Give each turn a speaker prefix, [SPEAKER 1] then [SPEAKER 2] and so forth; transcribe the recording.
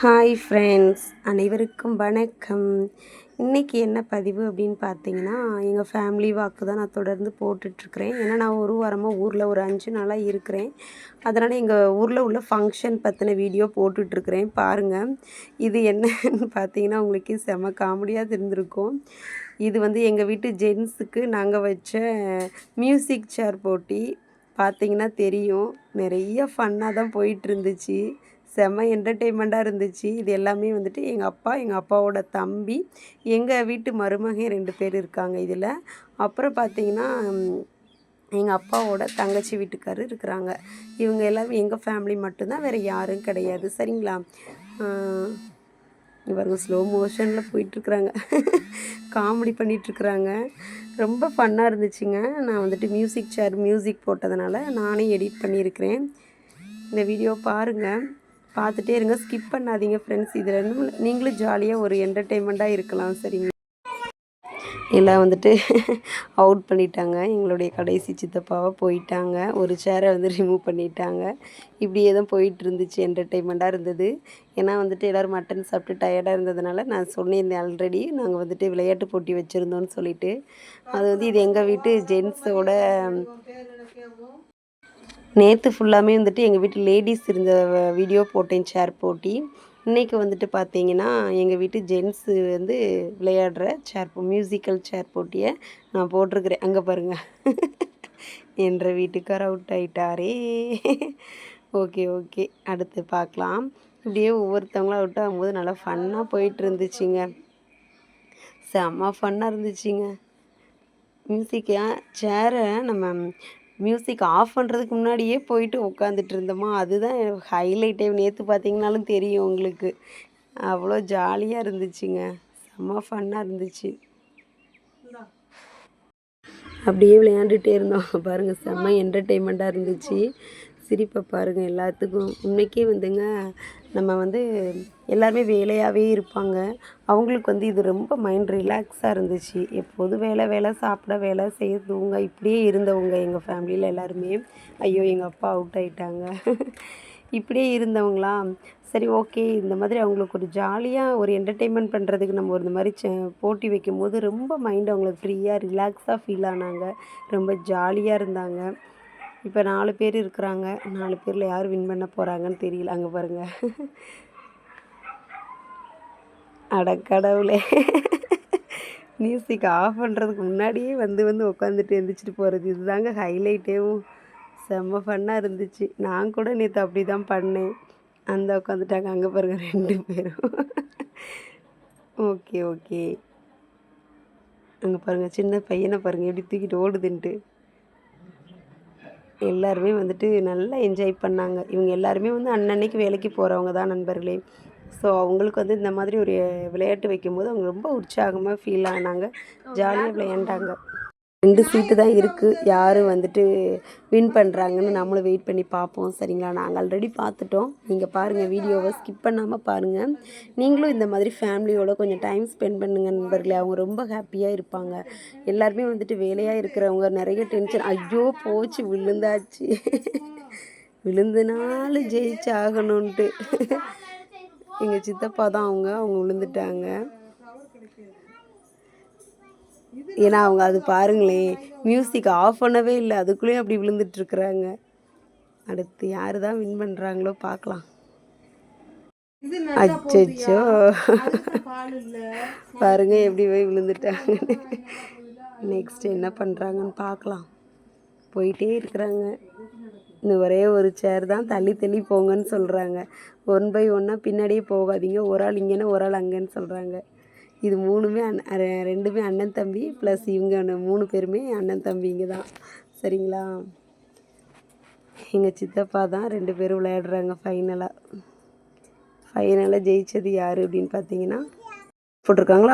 [SPEAKER 1] Hi friends அனைவருக்கும் வணக்கம். இன்றைக்கி என்ன பதிவு அப்படின்னு பார்த்தீங்கன்னா எங்கள் ஃபேமிலி வாக்கு தான் நான் தொடர்ந்து போட்டுட்ருக்கிறேன். ஏன்னா நான் ஒரு வாரமாக ஊரில் ஒரு அஞ்சு நாளாக இருக்கிறேன். அதனால் எங்கள் ஊரில் உள்ள ஃபங்க்ஷன் பற்றின வீடியோ போட்டுட்ருக்கிறேன். பாருங்கள் இது என்னன்னு பார்த்தீங்கன்னா உங்களுக்கு செம காமெடியாக இருந்திருக்கும் இது வந்து எங்கள் வீட்டு ஜென்ஸுக்கு நாங்கள் வச்ச மியூசிக் சேர் போட்டி. பார்த்தீங்கன்னா தெரியும். நிறைய ஃபன்னாக தான் போயிட்டு இருந்துச்சு செம்ம என்டர்டெயின்மெண்ட்டாக இருந்துச்சு. இது எல்லாமே வந்துட்டு எங்கள் அப்பா எங்கள் அப்பாவோட தம்பி எங்கள் வீட்டு மருமகன் ரெண்டு பேர் இருக்காங்க இதில். அப்புறம் பார்த்தீங்கன்னா எங்கள் அப்பாவோட தங்கச்சி வீட்டுக்காரர் இருக்கிறாங்க. இவங்க எல்லாமே எங்கள் ஃபேமிலி மட்டும்தான் வேறு யாரும் கிடையாது. சரிங்களா? இவங்க ஸ்லோ மோஷனில் போயிட்டுருக்குறாங்க காமெடி பண்ணிகிட்ருக்குறாங்க ரொம்ப ஃபன்னாக இருந்துச்சுங்க. நான் வந்துட்டு மியூசிக் சேர் மியூசிக் போட்டதுனால நானே எடிட் பண்ணியிருக்கிறேன். இந்த வீடியோ பாருங்கள் பார்த்துட்டே இருங்க. ஸ்கிப் பண்ணாதீங்க ஃப்ரெண்ட்ஸ் இதில் நீங்களும் ஜாலியாக ஒரு என்டர்டெயின்மெண்ட்டாக இருக்கலாம் சரிங்க எல்லாம் வந்துட்டு அவுட் பண்ணிட்டாங்க. எங்களுடைய கடைசி சித்தப்பாவை போயிட்டாங்க. ஒரு சேரை வந்து ரிமூவ் பண்ணிட்டாங்க. இப்படியே தான் போயிட்டு இருந்துச்சு என்டர்டெயின்மெண்ட்டாக இருந்தது. ஏன்னா வந்துட்டு எல்லோரும் மட்டன் சாப்பிட்டு டயர்டாக இருந்ததுனால நான் சொன்னிருந்தேன் ஆல்ரெடி நாங்கள் வந்துட்டு விளையாட்டு போட்டி வச்சுருந்தோன்னு சொல்லிட்டு. அது வந்து இது எங்கள் வீட்டு ஜென்ஸோட நேற்று ஃபுல்லாமே வந்துட்டு எங்கள் வீட்டு லேடிஸ் இருந்த வீடியோ போட்டேன் சேர் போட்டி. இன்றைக்கி வந்துட்டு பார்த்தீங்கன்னா எங்கள் வீட்டு ஜென்ஸு வந்து விளையாடுற சேர் மியூசிக்கல் சேர் போட்டியை நான் போட்டிருக்கிறேன். அங்கே பாருங்கள் என்ற வீட்டுக்கார் அவுட் ஆகிட்டாரே ஓகே ஓகே அடுத்து பார்க்கலாம் இப்படியே ஒவ்வொருத்தவங்களும் அவுட் ஆகும்போது நல்லா ஃபன்னாக போயிட்டு இருந்துச்சுங்க செம்ம ஃபன்னாக இருந்துச்சுங்க. மியூசிக்காக சேரை நம்ம மியூசிக் ஆஃப் பண்ணுறதுக்கு முன்னாடியே போயிட்டு உட்காந்துட்டு இருந்தோமா? அதுதான் ஹைலைட்டே நேற்று பார்த்தீங்கனாலும் தெரியும் உங்களுக்கு. அவ்வளோ ஜாலியாக இருந்துச்சுங்க. செம்ம ஃபன்னாக இருந்துச்சு. அப்படியே விளையாண்டுட்டே இருந்தோம். பாருங்கள் செம்ம என்டர்டெயின்மெண்ட்டாக இருந்துச்சு. சிரிப்பை பாருங்கள் எல்லாத்துக்கும். உண்மைக்கே வந்துங்க நம்ம வந்து எல்லாருமே வேலையாகவே இருப்பாங்க. அவங்களுக்கு வந்து இது ரொம்ப மைண்ட் ரிலாக்ஸாக இருந்துச்சு. எப்போதும் வேலை வேலை சாப்பிட வேலை செய்ய தூங்க இப்படியே இருந்தவங்க எங்கள் ஃபேமிலியில் எல்லாருமே. ஐயோ எங்கள் அப்பா அவுட் ஆகிட்டாங்க இப்படியே இருந்தவங்களா? சரி ஓகே இந்த மாதிரி அவங்களுக்கு ஒரு ஜாலியாக ஒரு என்டர்டெயின்மெண்ட் பண்ணுறதுக்கு நம்ம ஒரு இந்த மாதிரி போட்டி வைக்கும்போது ரொம்ப மைண்ட் அவங்களுக்கு ஃப்ரீயாக ரிலாக்ஸாக ஃபீல் ஆனாங்க. ரொம்ப ஜாலியாக இருந்தாங்க. இப்போ நாலு பேர் இருக்கிறாங்க. நாலு பேரில் யார் வின் பண்ண போகிறாங்கன்னு தெரியல. அங்கே பாருங்கள் அடக்கடவுளே மியூசிக் ஆஃப் பண்ணுறதுக்கு முன்னாடியே வந்து வந்து உட்காந்துட்டு எழுந்திரிச்சிட்டு போகிறது இதுதாங்க ஹைலைட்டேவும் செம்ம ஃபன்னாக இருந்துச்சு. நான் கூட நேற்று அப்படி தான் பண்ணேன். அந்த உட்காந்துட்டாங்க அங்கே பாருங்க ரெண்டு பேரும். ஓகே ஓகே அங்கே பாருங்கள் சின்ன பையனை பாருங்கள் எப்படி தூக்கிட்டு ஓடுதுன்ட்டு. எல்லாருமே வந்துட்டு நல்லா என்ஜாய் பண்ணாங்க. இவங்க எல்லாருமே வந்து அன்னன்னைக்கு வேலைக்கு போகிறவங்க தான் நண்பர்களே. ஸோ அவங்களுக்கு வந்து இந்த மாதிரி ஒரு விளையாட்டு வைக்கும்போது அவங்க ரொம்ப உற்சாகமாக ஃபீல் ஆனாங்க. ஜாலியாக விளையாண்டாங்க. ரெண்டு சீட்டு தான் இருக்குது யார் வந்துட்டு வின் பண்ணுறாங்கன்னு நம்மளும் வெயிட் பண்ணி பார்ப்போம். சரிங்களா? நாங்கள் ஆல்ரெடி பார்த்துட்டோம். நீங்கள் பாருங்கள் வீடியோவை ஸ்கிப் பண்ணாமல் பாருங்கள் நீங்களும் இந்த மாதிரி ஃபேமிலியோட கொஞ்சம் டைம் ஸ்பெண்ட் பண்ணுங்கள் நண்பர்களே. அவங்க ரொம்ப ஹாப்பியாக இருப்பாங்க. எல்லாருமே வந்துட்டு வேலையாக இருக்கிறவங்க நிறைய டென்ஷன் ஐயோ போச்சு விழுந்தாச்சு. விழுந்தனாலும் ஜெயிச்சு ஆகணுன்ட்டு எங்கள் சித்தப்பா தான் அவங்க அவங்க விழுந்துட்டாங்க. ஏன்னா அவங்க அது பாருங்களேன் மியூசிக் ஆஃப் பண்ணவே இல்லை. அதுக்குள்ளேயும் அப்படி விழுந்துட்டுருக்குறாங்க அடுத்து யார் தான் வின் பண்ணுறாங்களோ பார்க்கலாம் அச்சோ பாருங்க எப்படி போய் விழுந்துட்டாங்க நெக்ஸ்ட் என்ன பண்ணுறாங்கன்னு பார்க்கலாம். போயிட்டே இருக்கிறாங்க. இந்த ஒரே ஒரு சேர் தான். தள்ளி தள்ளி போங்கன்னு சொல்கிறாங்க ஒன் பை ஒன்னாக பின்னாடியே போகாதீங்க. ஒரு ஆள் இங்கேன்னா ஒரு ஆள் அங்கேன்னு சொல்கிறாங்க இது மூணுமே அண்ணன் ரெண்டுமே அண்ணன் தம்பி ப்ளஸ் இவங்க மூணு பேருமே அண்ணன் தம்பிங்க தான் சரிங்களா? எங்கள் சித்தப்பா தான் ரெண்டு பேரும் விளையாடுறாங்க ஃபைனலாக ஃபைனலாக ஜெயித்தது யார் அப்படின்னு பார்த்தீங்கன்னா போட்டிருக்காங்களா?